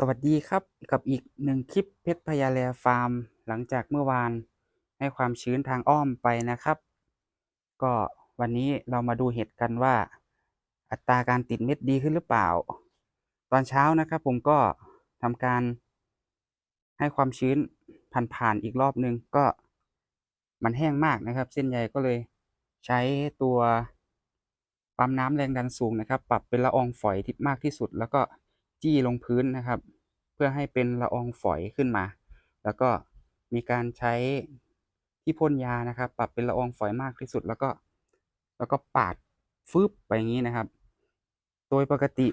สวัสดีครับกับอีกหนึ่งคลิปเพชรพญาแลฟาร์ม หลังจากเมื่อวานให้ความชื้นทางอ้อมไปนะครับ ก็วันนี้เรามาดูเห็ดกันว่า อัตราการติดเม็ดดีขึ้นหรือเปล่า ตอนเช้านะครับผมก็ทำการให้ความชื้นผ่านๆอีกรอบนึงก็มันแห้งมากนะครับ เส้นใยก็เลยใช้ตัวปั๊มน้ำแรงดันสูงนะครับ ปรับเป็นละอองฝอยที่มากที่สุดแล้วก็ จี้ลงพื้นนะครับ เพื่อให้เป็นละอองฝอยขึ้นมา แล้วก็มีการใช้ที่พ่นยานะครับ ปรับเป็นละอองฝอยมากที่สุด แล้วก็แล้วก็ปาดฟึบไปอย่างนี้นะครับ โดยปกติ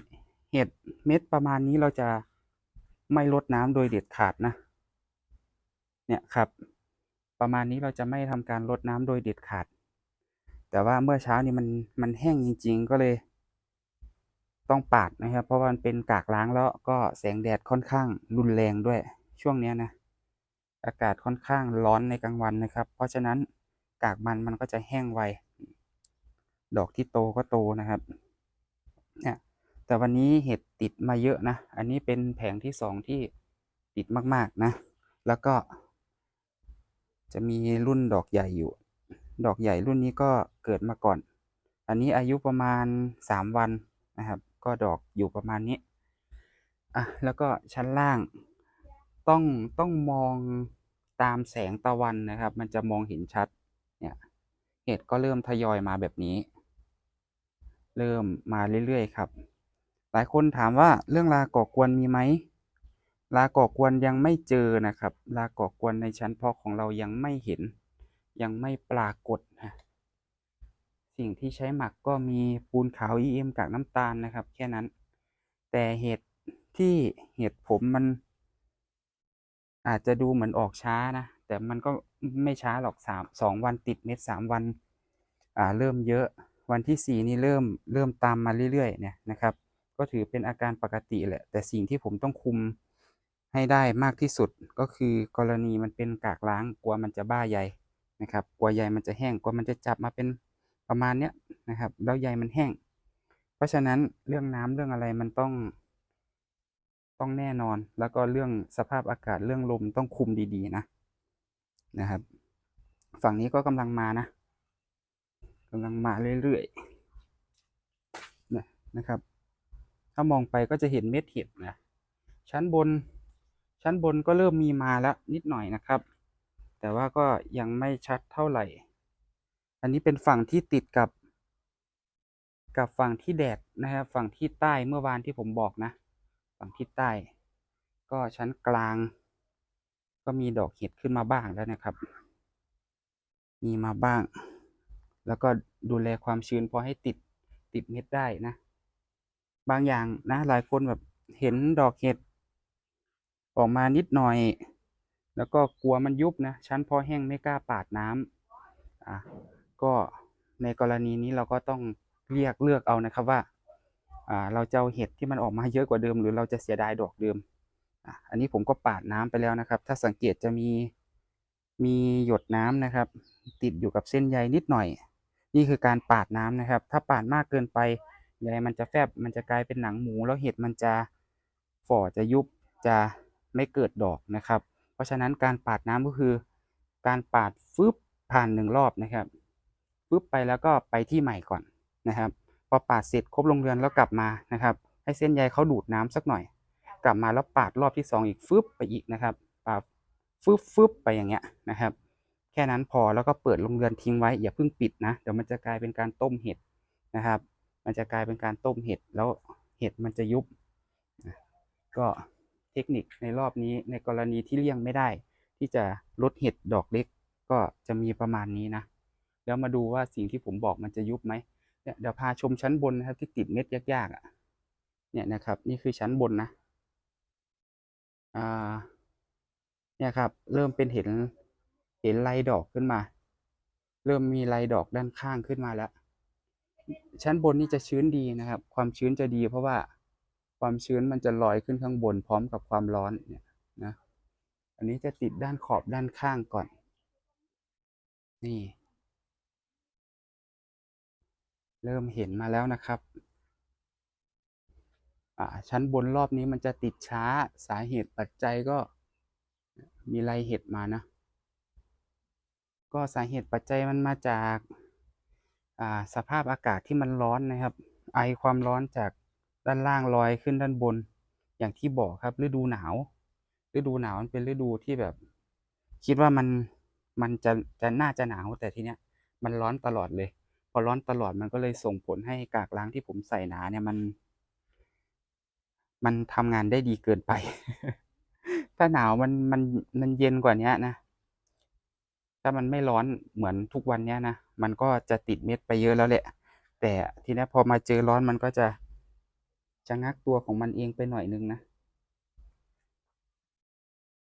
เห็ดเม็ดประมาณนี้เราจะไม่ลดน้ำโดยเด็ดขาดนะ เนี่ยครับ ประมาณนี้เราจะไม่ทำการลดน้ำโดยเด็ดขาด แต่ว่าเมื่อเช้านี้มันมันแห้งจริง ๆ ก็เลย ต้องปาดนะครับ เพราะว่ามันเป็นกากล้างแล้วก็แสงแดดค่อนข้างรุนแรงด้วย ช่วงนี้นะ อากาศค่อนข้างร้อนในกลางวันนะครับ เพราะฉะนั้นกากมันมันก็จะแห้งไว ดอกที่โตก็โตนะครับเนี่ยแต่วันนี้เห็ดติดมาเยอะนะ อันนี้เป็นแผงที่สองที่ติดมากๆนะ แล้วก็ จะมีรุ่นดอกใหญ่อยู่ ดอกใหญ่รุ่นนี้ก็เกิดมาก่อน อันนี้อายุประมาณสามวันนะครับ ก็ดอกอยู่ประมาณนี้อะแล้วก็ชั้นล่างต้องต้องมองตามแสงตะวันนะครับ มันจะมองเห็นชัดเนี่ยเห็ดก็เริ่มทยอยมาแบบนี้ เริ่มมาเรื่อยๆครับ หลายคนถามว่าเรื่องลาก่อกวนมีไหมลาก่อกวนยังไม่เจอนะครับ ลาก่อกวนในชั้นเพาะของเรายังไม่เห็น ยังไม่ปรากฏนะ สิ่งที่ใช้หมักก็มีปูนขาว EM กากน้ำตาลนะครับ แค่นั้น แต่เห็ดที่เห็ดผมมัน อาจจะดูเหมือนออกช้านะ แต่มันก็ไม่ช้าหรอกสามสองวันติดเม็ดสามวัน อ่า เริ่มเยอะวันที่สี่นี่เริ่มเริ่มตามมาเรื่อยๆเนี่ยนะครับ ก็ถือเป็นอาการปกติแหละ แต่สิ่งที่ผมต้องคุมให้ได้มากที่สุดก็คือกรณีมันเป็นกากล้างกลัวมันจะบ้าใยนะครับกลัวใยมันจะแห้งกลัวมันจะจับมาเป็น ประมาณเนี้ยนะครับ แล้วใยมันแห้ง เพราะฉะนั้นเรื่องน้ำเรื่องอะไรมันต้อง ต้องแน่นอน แล้วก็เรื่องสภาพอากาศเรื่องลมต้องคุมดีๆนะนะครับ ฝั่งนี้ก็กำลังมานะกำลังมาเรื่อยๆนะนะครับ ถ้ามองไปก็จะเห็นเม็ดเห็ดนะชั้นบน ชั้นบนก็เริ่มมีมาแล้วนิดหน่อยนะครับ แต่ว่าก็ยังไม่ชัดเท่าไหร่ อันนี้เป็นฝั่งที่ติดกับ กับฝั่งที่แดดนะครับ ฝั่งที่ใต้เมื่อวานที่ผมบอกนะ ฝั่งที่ใต้ ก็ชั้นกลาง ก็มีดอกเห็ดขึ้นมาบ้างแล้วนะครับ มีมาบ้าง แล้วก็ดูแลความชื้นพอให้ติดติดเม็ดได้นะ บางอย่างนะหลายคนแบบเห็นดอกเห็ดออกมานิดหน่อย แล้วก็กลัวมันยุบนะ ชั้นพอแห้งไม่กล้าปาดน้ำอะ ก็ในกรณีนี้เราก็ต้องเรียกเลือกเอานะครับว่าเราจะเอาเห็ดที่มันออกมาเยอะกว่าเดิม หรือเราจะเสียดายดอกเดิมอันนี้ผมก็ปาดน้ำไปแล้วนะครับ ถ้าสังเกตจะมีมีหยดน้ำนะครับ ติดอยู่กับเส้นใยนิดหน่อย นี่คือการปาดน้ำนะครับ ถ้าปาดมากเกินไปใยมันจะแฟบมันจะกลายเป็นหนังหมูแล้วเห็ดมันจะฝ่อจะยุบจะไม่เกิดดอกนะครับ เพราะฉะนั้นการปาดน้ำก็คือ การปาดฟึบผ่านหนึ่งรอบนะครับ ฟึบไปแล้วก็ไปที่ใหม่ก่อนนะครับ พอปาดเสร็จครบลงเรือนแล้วกลับมานะครับ ให้เส้นใยเขาดูดน้ำสักหน่อย กลับมาแล้วปาดรอบที่สองอีกฟึบไปอีกนะครับปาดฟึบฟึบไปอย่างเงี้ยนะครับ แค่นั้นพอแล้วก็เปิดลงเรือนทิ้งไว้อย่าเพิ่งปิดนะเดี๋ยวมันจะกลายเป็นการต้มเห็ดนะครับ มันจะกลายเป็นการต้มเห็ดแล้วเห็ดมันจะยุบก็เทคนิคในรอบนี้ในกรณีที่เลี่ยงไม่ได้ ที่จะลดเห็ดดอกเล็กก็จะมีประมาณนี้นะ แล้วมาดูว่าสิ่งที่ผมบอกมันจะยุบไหมเนี่ยเดี๋ยวพาชมชั้นบนนะครับที่ติดเม็ดยากๆอะเนี่ยนะครับ นี่คือชั้นบนนะอ่าเนี่ยครับ เริ่มเป็นเห็นเห็นลายดอกขึ้นมา เริ่มมีลายดอกด้านข้างขึ้นมาแล้ว ชั้นบนนี่จะชื้นดีนะครับ ความชื้นจะดีเพราะว่าความชื้นมันจะลอยขึ้นข้างบนพร้อมกับความร้อนเนี่ยนะ อันนี้จะติดด้านขอบด้านข้างก่อน นี่ เริ่มเห็นมาแล้วนะครับอ่าชั้นบนรอบนี้มันจะติดช้าสาเหตุปัจจัยก็มีรายเหตุมานะ ก็สาเหตุปัจจัยมันมาจากอ่าสภาพอากาศที่มันร้อนนะครับ ไอความร้อนจากด้านล่างลอยขึ้นด้านบน อย่างที่บอกครับฤดูหนาวฤดูหนาวมันเป็นฤดูที่แบบ คิดว่ามันมันจะจะน่าจะหนาวแต่ทีเนี้ยมันร้อนตลอดเลย พอร้อนตลอดมันก็เลยส่งผลให้กากล้างที่ผมใส่หนาเนี่ยมัน มันทำงานได้ดีเกินไป ถ้าหนาวมันมันมันเย็นกว่านี้นะ ถ้ามันไม่ร้อนเหมือนทุกวันเนี้ยนะ มันก็จะติดเม็ดไปเยอะแล้วแหละ แต่ทีนี้พอมาเจอร้อนมันก็จะชะงักตัวของมันเองไปหน่อยนึงนะ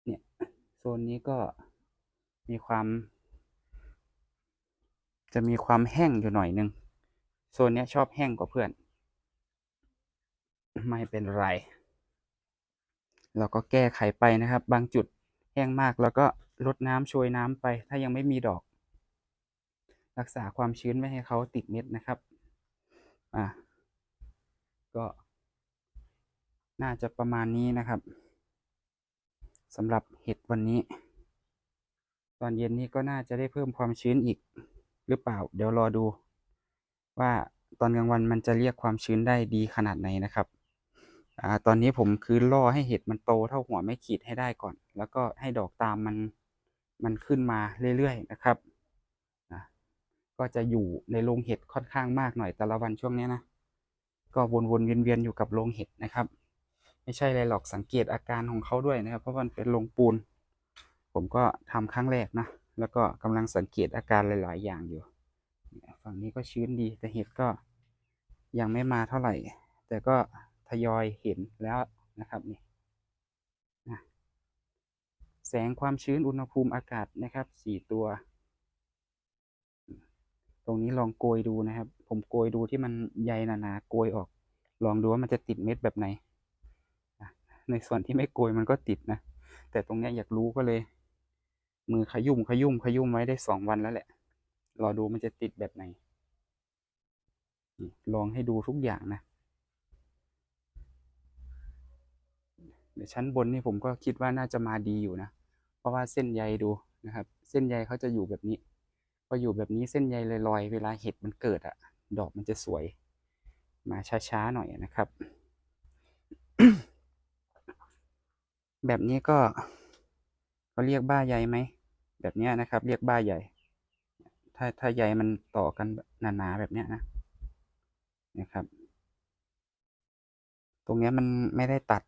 เนี่ยโซนนี้ก็มีความ จะมีความแห้งอยู่หน่อยนึงโซนนี้ชอบแห้งกว่าเพื่อน ไม่เป็นไร เราก็แก้ไขไปนะครับ บางจุดแห้งมากแล้วก็ลดน้ำโชยน้ำไป ถ้ายังไม่มีดอก รักษาความชื้นไม่ให้เขาติดเม็ดนะครับอะก็ น่าจะประมาณนี้นะครับสำหรับเห็ดวันนี้ ตอนเย็นนี้ก็น่าจะได้เพิ่มความชื้นอีก หรือเปล่า เดี๋ยวรอดู ว่าตอนกลางวันมันจะเรียกความชื้นได้ดีขนาดไหนนะครับอตอนนี้ผมคือล่อให้เห็ดมันโตเท่าหัวไม่ขีดให้ได้ก่อน แล้วก็ให้ดอกตามมันมันขึ้นมาเรื่อยๆนะครับนะก็จะอยู่ในโรงเห็ดค่อนข้างมากหน่อยแต่ละวันช่วงนี้นะก็วนๆเวียนๆอยู่กับโรงเห็ดนะครับ ไม่ใช่อะไรหรอกสังเกตอาการของเขาด้วยนะครับ เพราะมันเป็นโรงปูน ผมก็ทำครั้งแรกนะ แล้วก็กำลังสังเกตอาการหลาย ๆ อย่างอยู่ ฝั่งนี้ก็ชื้นดีแต่เห็ดก็ยังไม่มาเท่าไหร่ แต่ก็ทยอยเห็นแล้วนะครับนี่แสงความชื้นอุณหภูมิอากาศนะครับสี่ตัว ตรงนี้ลองโกยดูนะครับ ผมโกยดูที่มันใยหนาๆโกยออก ลองดูว่ามันจะติดเม็ดแบบไหน ในส่วนที่ไม่โกยมันก็ติดนะ แต่ตรงนี้อยากรู้ก็เลย มือขยุ่มขยุ่มขยุ่มไว้ได้สองวันแล้วแหละ รอดูมันจะติดแบบไหน ลองให้ดูทุกอย่างนะ เดี๋ยวชั้นบนนี่ผมก็คิดว่าน่าจะมาดีอยู่นะ เพราะว่าเส้นใยดูนะครับ เส้นใยเขาจะอยู่แบบนี้ พออยู่แบบนี้เส้นใยลอยๆ เวลาเห็ดมันเกิดอะดอกมันจะสวย มาช้าๆหน่อยนะครับ แบบนี้ก็เขาเรียกบ้าใยไหม แบบนี้นะครับ เรียกบ้าใยถ้าถ้าใยมันต่อกันหนาๆแบบนี้นะนะครับ ตรงเนี้ยมันไม่ได้ตัด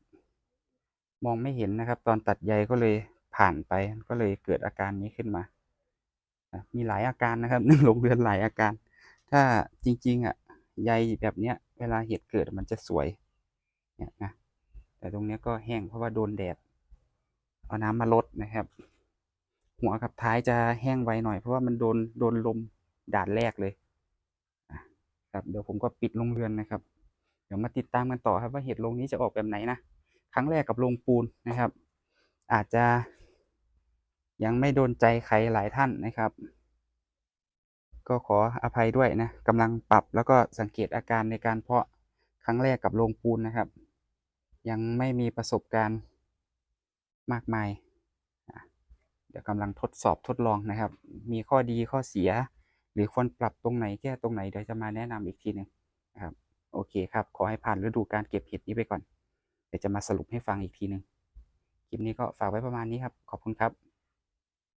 มองไม่เห็นนะครับ ตอนตัดใยก็เลยผ่านไปก็เลยเกิดอาการนี้ขึ้นมา มีหลายอาการนะครับหนึ่งลงเรือนหลายอาการ ถ้าจริง ๆ อะใยแบบเนี้ย เวลาเห็ดเกิดมันจะสวยเนี่ยนะแต่ตรงเนี้ยก็แห้งเพราะว่าโดนแดด เอาน้ำมาลดนะครับ หัวกับท้ายจะแห้งไวหน่อยเพราะว่ามันโดนโดนลมด่านแรกเลยครับเดี๋ยวผมก็ปิดโรงเรือนนะครับ เดี๋ยวมาติดตามกันต่อครับว่าเห็ดโรงนี้จะออกแบบไหนนะครั้งแรกกับโรงปูนนะครับ อาจจะยังไม่โดนใจใครหลายท่านนะครับ ก็ขออภัยด้วยนะกำลังปรับแล้วก็สังเกตอาการในการเพาะครั้งแรกกับโรงปูนนะครับ ยังไม่มีประสบการณ์มากมาย เดี๋ยวกำลังทดสอบทดลองนะครับ มีข้อดีข้อเสีย หรือควรปรับตรงไหนแก้ตรงไหนเดี๋ยวจะมาแนะนำอีกทีหนึ่งนะครับ โอเคครับ ขอให้ผ่านฤดูการเก็บเห็ดนี้ไปก่อน เดี๋ยวจะมาสรุปให้ฟังอีกทีหนึ่งคลิปนี้ก็ฝากไว้ประมาณนี้ครับ ขอบคุณครับ